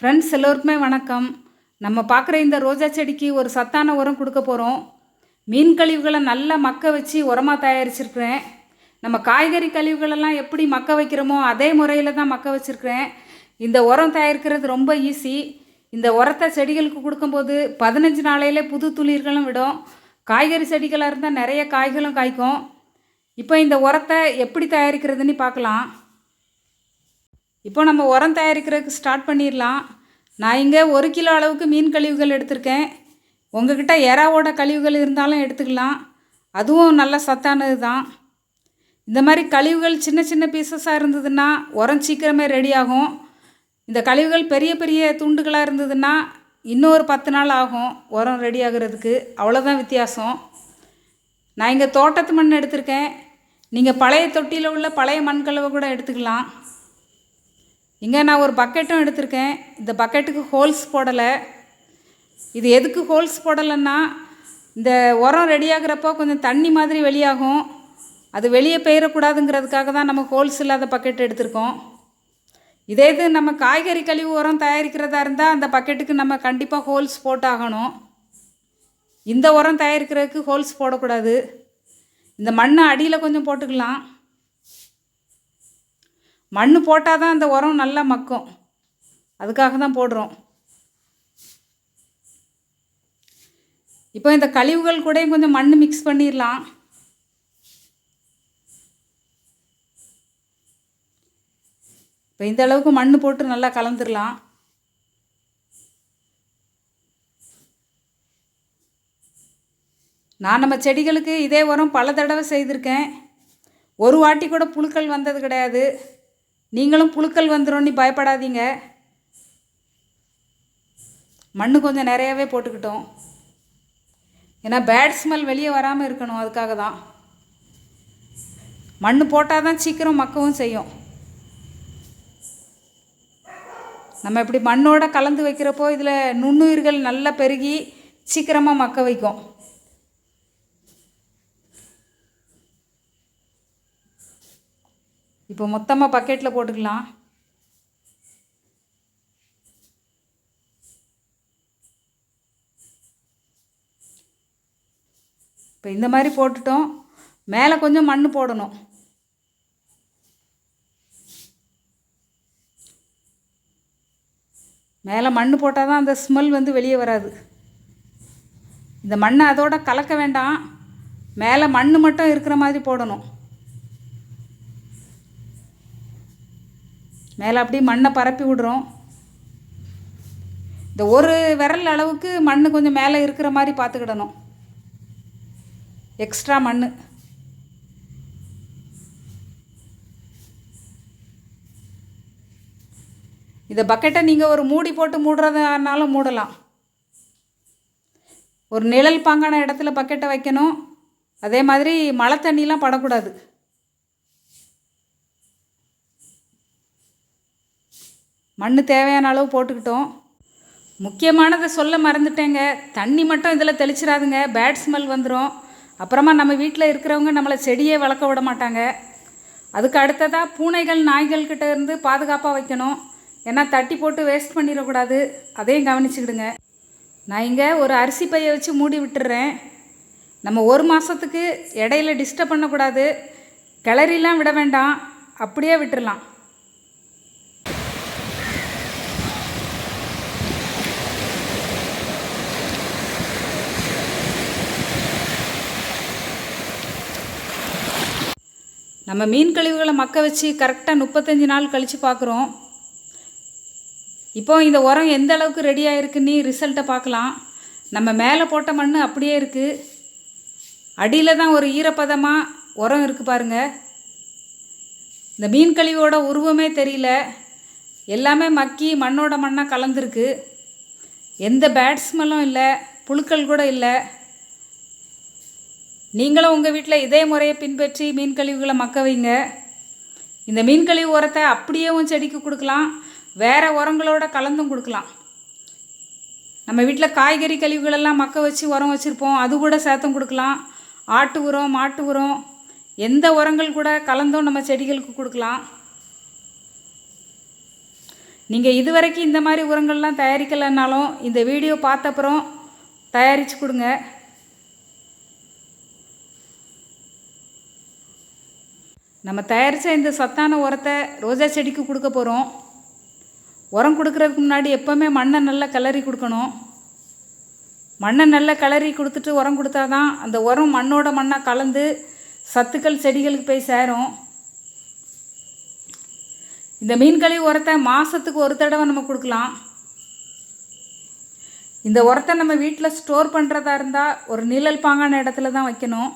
Friends எல்லோருக்குமே வணக்கம். நம்ம பார்க்குற இந்த ரோஜா செடிக்கு ஒரு சத்தான உரம் கொடுக்க போகிறோம் மீன் கழிவுகளை நல்லா மக்க வச்சு உரமாக தயாரிச்சிருக்கிறேன். நம்ம காய்கறி கழிவுகளெல்லாம் எப்படி மக்க வைக்கிறோமோ அதே முறையில் தான் மக்க வச்சுருக்கிறேன். இந்த உரம் தயாரிக்கிறது ரொம்ப ஈஸி இந்த உரத்தை செடிகளுக்கு கொடுக்கும்போது பதினஞ்சு நாளையிலே புது துளிர்களும் விடும். காய்கறி செடிகளாக இருந்தால் நிறைய காய்களும் காய்க்கும். இப்போ இந்த உரத்தை எப்படி தயாரிக்கிறதுன்னு பார்க்கலாம். இப்போ நம்ம உரம் தயாரிக்கிறதுக்கு ஸ்டார்ட் பண்ணிடலாம். நான் இங்கே ஒரு கிலோ அளவுக்கு மீன் கழிவுகள் எடுத்திருக்கேன். உங்ககிட்ட எறாவோட கழிவுகள் இருந்தாலும் எடுத்துக்கலாம். அதுவும் நல்ல சத்தானது தான் இந்த மாதிரி கழிவுகள் சின்ன சின்ன பீசஸாக இருந்ததுன்னா உரம் சீக்கிரமே ரெடி ஆகும். இந்த கழிவுகள் பெரிய பெரிய துண்டுகளாக இருந்ததுன்னா இன்னும் ஒரு பத்து நாள் ஆகும் உரம் ரெடி ஆகுறதுக்கு. அவ்வளோதான் வித்தியாசம். நான் இங்கே தோட்டத்து மண் எடுத்திருக்கேன். நீங்கள் பழைய தொட்டியில் உள்ள பழைய மண்கலவை கூட எடுத்துக்கலாம். இங்கே நான் ஒரு பக்கெட்டும் எடுத்திருக்கேன். இந்த பக்கெட்டுக்கு ஹோல்ஸ் போடலை. இது எதுக்கு ஹோல்ஸ் போடலைன்னா இந்த உரம் ரெடியாகிறப்போ கொஞ்சம் தண்ணி மாதிரி வெளியாகும். அது வெளியே பெயரக்கூடாதுங்கிறதுக்காக தான் நம்ம ஹோல்ஸ் இல்லாத பக்கெட் எடுத்திருக்கோம். இதே இது நம்ம காய்கறி கழிவு உரம் தயாரிக்கிறதா இருந்தால் அந்த பக்கெட்டுக்கு நம்ம கண்டிப்பாக ஹோல்ஸ் போட்டாகணும். இந்த உரம் தயாரிக்கிறதுக்கு ஹோல்ஸ் போடக்கூடாது. இந்த மண்ணை அடியில் கொஞ்சம் போட்டுக்கலாம். மண் போட்டால் தான் அந்த உரம் நல்லா மக்கும். அதுக்காக தான் போடுறோம். இப்போ இந்த கழிவுகள் கூட கொஞ்சம் மண் மிக்ஸ் பண்ணிடலாம் இப்போ இந்த அளவுக்கு மண் போட்டு நல்லா கலந்துடலாம் நான் நம்ம செடிகளுக்கு இதே உரம் பல தடவை செய்திருக்கேன். ஒரு வாட்டி கூட புழுக்கள் வந்தது கிடையாது. நீங்களும் புழுக்கள் வந்துடும்னு பயப்படாதீங்க. மண் கொஞ்சம் நிறையாவே போட்டுக்கிட்டோம். ஏன்னா பேட் ஸ்மெல் வெளியே வராமல் இருக்கணும் அதுக்காக தான். மண் போட்டால் தான் சீக்கிரம் மக்கவும் செய்யும். நம்ம இப்படி மண்ணோட கலந்து வைக்கிறப்போ இதில் நுண்ணுயிர்கள் நல்லா பெருகி சீக்கிரமாக மக்க வைக்கும். இப்போ மொத்தமாக பக்கெட்டில் போட்டுக்கலாம். இப்போ இந்த மாதிரி போட்டுட்டோம். மேலே கொஞ்சம் மண் போடணும். மேலே மண் போட்டால் தான் அந்த ஸ்மெல் வந்து வெளியே வராது. இந்த மண்ணை அதோட கலக்க வேண்டாம். மேலே மண் மட்டும் இருக்கிற மாதிரி போடணும். மேலே அப்படியே மண்ணை பரப்பி விடுறோம். இந்த ஒரு விரல் அளவுக்கு மண் கொஞ்சம் மேலே இருக்கிற மாதிரி பார்த்துக்கிடணும். எக்ஸ்ட்ரா மண் இந்த பக்கெட்டை நீங்கள் ஒரு மூடி போட்டு மூடுறதுனாலும் மூடலாம். ஒரு நிழல் பாங்கான இடத்துல பக்கெட்டை வைக்கணும். அதே மாதிரி மழை தண்ணிலாம் படக்கூடாது. மண் தேவையான அளவு போட்டுக்கிட்டோம். முக்கியமானதை சொல்ல மறந்துட்டேங்க. தண்ணி மட்டும் இதில் தெளிச்சிடாதுங்க. பேட் ஸ்மெல் வந்துடும் அப்புறமா நம்ம வீட்டில் இருக்கிறவங்க நம்மளை செடியே வளர்க்க விட மாட்டாங்க. அதுக்கு அடுத்ததாக பூனைகள் நாய்கள்கிட்ட இருந்து பாதுகாப்பாக வைக்கணும். ஏன்னா தட்டி போட்டு வேஸ்ட் பண்ணிடக்கூடாது. அதையும் கவனிச்சுக்கிடுங்க. நான் இங்கே ஒரு அரிசி பையை வச்சு மூடி விட்டுறேன். நம்ம ஒரு மாதத்துக்கு இடையில டிஸ்டர்ப் பண்ணக்கூடாது. கிளறிலாம் விட வேண்டாம். அப்படியே விட்டுடலாம் நம்ம மீன் கழிவுகளை மக்க வச்சு கரெக்டாக முப்பத்தஞ்சு நாள் கழித்து பார்க்குறோம். இப்போ இந்த உரம் எந்த அளவுக்கு ரெடி ஆகிருக்குன்னு ரிசல்ட்டை பார்க்கலாம். நம்ம மேலே போட்ட மண் அப்படியே இருக்குது அடியில் தான் ஒரு ஈரப்பதமாக உரம் இருக்குது பாருங்கள் இந்த மீன் கழிவோட உருவமே தெரியல. எல்லாமே மக்கி மண்ணோட மண்ணாக கலந்துருக்கு. எந்த பேட் ஸ்மெல்லும் இல்லை. புழுக்கள் கூட இல்லை. நீங்களும் உங்கள் வீட்டில் இதே முறையை பின்பற்றி மீன் கழிவுகளை மக்க வைங்க. இந்த மீன் கழிவு உரத்தை அப்படியேவும் செடிக்கு கொடுக்கலாம். வேறு உரங்களோட கலந்தும் கொடுக்கலாம். நம்ம வீட்டில் காய்கறி கழிவுகளெல்லாம் மக்க வச்சு உரம் வச்சுருப்போம். அது கூட சேர்த்தும் கொடுக்கலாம். ஆட்டு உரம் மாட்டு உரம் எந்த உரங்கள் கூட கலந்தும் நம்ம செடிகளுக்கு கொடுக்கலாம். நீங்கள் இதுவரைக்கும் இந்த மாதிரி உரங்கள்லாம் தயாரிக்கலைன்னாலும் இந்த வீடியோ பார்த்தப்புறம் தயாரித்து கொடுங்க. நம்ம தயாரித்த இந்த சத்தான உரத்தை ரோஜா செடிக்கு கொடுக்க போகிறோம் உரம் கொடுக்குறதுக்கு முன்னாடி எப்போவுமே மண்ணை நல்லா கிளறி கொடுக்கணும். மண்ணை நல்லா கிளறி கொடுத்துட்டு உரம் கொடுத்தா தான் அந்த உரம் மண்ணோட மண்ணாக கலந்து சத்துக்கள் செடிகளுக்கு போய் சேரும். இந்த மீன் கழிவு உரத்தை மாதத்துக்கு ஒரு தடவை நம்ம கொடுக்கலாம். இந்த உரத்தை நம்ம வீட்டில் ஸ்டோர் பண்ணுறதா இருந்தால் ஒரு நிழல் பாங்கான இடத்துல தான் வைக்கணும்.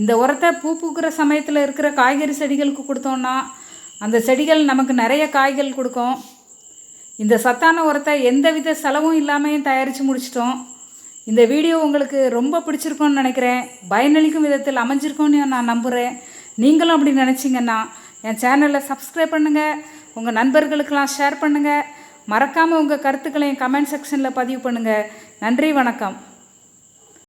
இந்த உரத்தை பூ பூக்கிற சமயத்தில் இருக்கிற காய்கறி செடிகளுக்கு கொடுத்தோன்னா அந்த செடிகள் நமக்கு நிறைய காய்கள் கொடுக்கும். இந்த சத்தான உரத்தை எந்தவித செலவும் இல்லாமையும் தயாரித்து முடிச்சிட்டோம். இந்த வீடியோ உங்களுக்கு ரொம்ப பிடிச்சிருக்கும்னு நினைக்கிறேன். பயனளிக்கும் விதத்தில் அமைஞ்சிருக்கும்னு நான் நம்புகிறேன் நீங்களும் அப்படி நினச்சிங்கன்னா என் சேனலை சப்ஸ்கிரைப் பண்ணுங்கள் உங்கள் நண்பர்களுக்கெல்லாம் ஷேர் பண்ணுங்கள் மறக்காமல் உங்கள் கருத்துக்களை என் கமெண்ட் செக்ஷனில் பதிவு பண்ணுங்கள் நன்றி வணக்கம்.